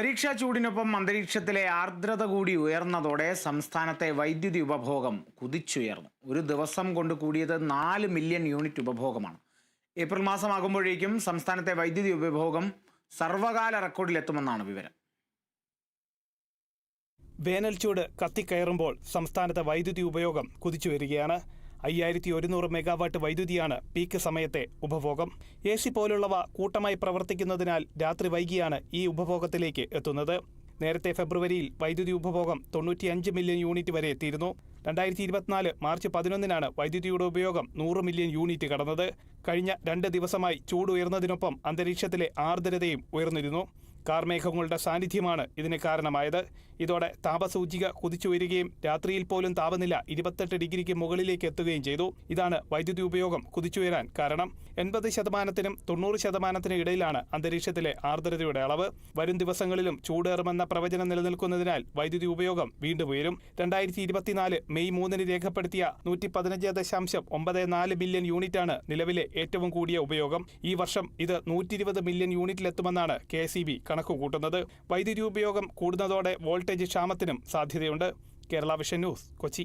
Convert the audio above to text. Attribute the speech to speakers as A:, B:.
A: പരീക്ഷാ ചൂടിനൊപ്പം അന്തരീക്ഷത്തിലെ ആർദ്രത കൂടി ഉയർന്നതോടെ സംസ്ഥാനത്തെ വൈദ്യുതി ഉപഭോഗം കുതിച്ചുയർന്നു. ഒരു ദിവസം കൊണ്ട് കൂടിയത് നാല് മില്യൺ യൂണിറ്റ് ഉപഭോഗമാണ്. ഏപ്രിൽ മാസമാകുമ്പോഴേക്കും സംസ്ഥാനത്തെ വൈദ്യുതി ഉപഭോഗം സർവകാല റെക്കോർഡിലെത്തുമെന്നാണ് വിവരം.
B: വേനൽച്ചൂട് കത്തിക്കയറുമ്പോൾ സംസ്ഥാനത്തെ വൈദ്യുതി ഉപയോഗം കുതിച്ചുവരികയാണ് അയ്യായിരത്തി ഒരുന്നൂറ് മെഗാവാട്ട് വൈദ്യുതിയാണ് പീക്ക് സമയത്തെ ഉപഭോഗം. എ സി പോലുള്ളവ കൂട്ടമായി പ്രവർത്തിക്കുന്നതിനാൽ രാത്രി വൈകിയാണ് ഈ ഉപഭോഗത്തിലേക്ക് എത്തുന്നത്. നേരത്തെ ഫെബ്രുവരിയിൽ വൈദ്യുതി ഉപഭോഗം തൊണ്ണൂറ്റിയഞ്ച് മില്യൺ യൂണിറ്റ് വരെ എത്തിയിരുന്നു. രണ്ടായിരത്തി ഇരുപത്തിനാല് മാർച്ച് പതിനൊന്നിനാണ് വൈദ്യുതിയുടെ ഉപയോഗം നൂറ് മില്യൺ യൂണിറ്റ് കടന്നത്. കഴിഞ്ഞ രണ്ട് ദിവസമായി ചൂട് ഉയർന്നതിനൊപ്പം അന്തരീക്ഷത്തിലെ ആർദ്രതയും ഉയർന്നിരുന്നു. കാർമേഘങ്ങളുടെ സാന്നിധ്യമാണ് ഇതിന് കാരണമായത്. ഇതോടെ താപസൂചിക കുതിച്ചുയരുകയും രാത്രിയിൽ പോലും താപനില ഇരുപത്തെട്ട് ഡിഗ്രിക്ക് മുകളിലേക്ക് എത്തുകയും ചെയ്തു. ഇതാണ് വൈദ്യുതി ഉപയോഗം കുതിച്ചുയരാൻ കാരണം. എൺപത് ശതമാനത്തിനും തൊണ്ണൂറ് ശതമാനത്തിനും ഇടയിലാണ് അന്തരീക്ഷത്തിലെ ആർദ്രതയുടെ അളവ്. വരും ദിവസങ്ങളിലും ചൂടേറുമെന്ന പ്രവചനം നിലനിൽക്കുന്നതിനാൽ വൈദ്യുതി ഉപയോഗം വീണ്ടും ഉയരും. രണ്ടായിരത്തി ഇരുപത്തിനാല് മെയ് മൂന്നിന് രേഖപ്പെടുത്തിയ നൂറ്റി പതിനഞ്ച് ദശാംശം ഒമ്പത് നാല് ബില്യൺ യൂണിറ്റാണ് നിലവിലെ ഏറ്റവും കൂടിയ ഉപയോഗം. ഈ വർഷം ഇത് നൂറ്റി മില്യൺ യൂണിറ്റിലെത്തുമെന്നാണ് കെ സി ബി കണക്കുകൂട്ടുന്നത്. വൈദ്യുതി ഉപയോഗം കൂടുന്നതോടെ വോൾട്ടേജ് ക്ഷാമത്തിനും സാധ്യതയുണ്ട്. Kerala vision news Kochi.